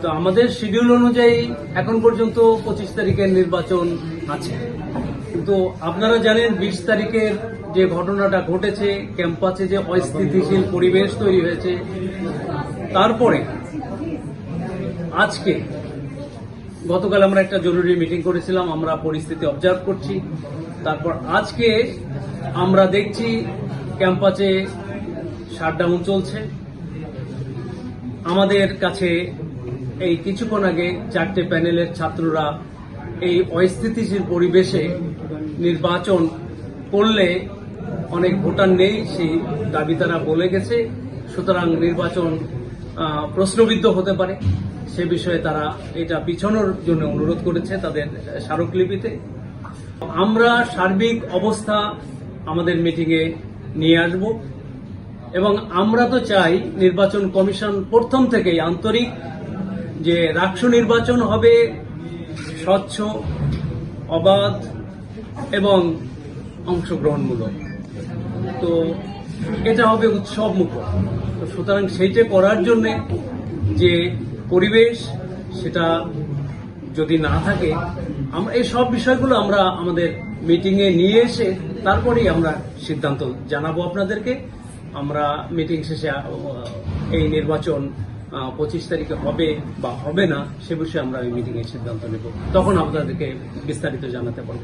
তো আমাদের শিডিউল অনুযায়ী এখন পর্যন্ত পঁচিশ তারিখের নির্বাচন আছে। কিন্তু আপনারা জানেন বিশ তারিখের যে ঘটনাটা ঘটেছে, ক্যাম্পাসে যে অস্থিতিশীল পরিবেশ তৈরি হয়েছে, তারপরে আজকে গতকাল আমরা একটা জরুরি মিটিং করেছিলাম, আমরা পরিস্থিতি অবজার্ভ করছি। তারপর আজকে আমরা দেখছি ক্যাম্পাসে শাটডাউন চলছে। আমাদের কাছে এই কিছুক্ষণ আগে চারটে প্যানেলের ছাত্ররা এই অস্থিতিশীল পরিবেশে নির্বাচন করলে অনেক ভোটার নেই, সেই দাবি তারা বলে গেছে। সুতরাং নির্বাচন প্রশ্নবিদ্ধ হতে পারে। সে বিষয়ে তারা এটা পিছনোর জন্য অনুরোধ করেছে তাদের স্মারকলিপিতে। আমরা সার্বিক অবস্থা আমাদের মিটিংয়ে নিয়ে আসব এবং আমরা তো চাই নির্বাচন কমিশন প্রথম থেকেই আন্তরিক যে রাষ্ট্র নির্বাচন হবে স্বচ্ছ, অবাধ এবং অংশগ্রহণমূলক। তো এটা হবে উৎসব মুখর। তো সুতরাং সেইটা করার জন্যে যে পরিবেশ সেটা যদি না থাকে, আমরা এই সব বিষয়গুলো আমরা আমাদের মিটিংয়ে নিয়ে এসে তারপরেই আমরা সিদ্ধান্ত জানাব আপনাদেরকে। আমরা মিটিং শেষে এই নির্বাচন পঁচিশ তারিখে হবে বা হবে না, সে বিষয়ে আমরা ওই মিটিংয়ে সিদ্ধান্ত নেব। তখন আপনাদেরকে বিস্তারিত জানাতে পারব।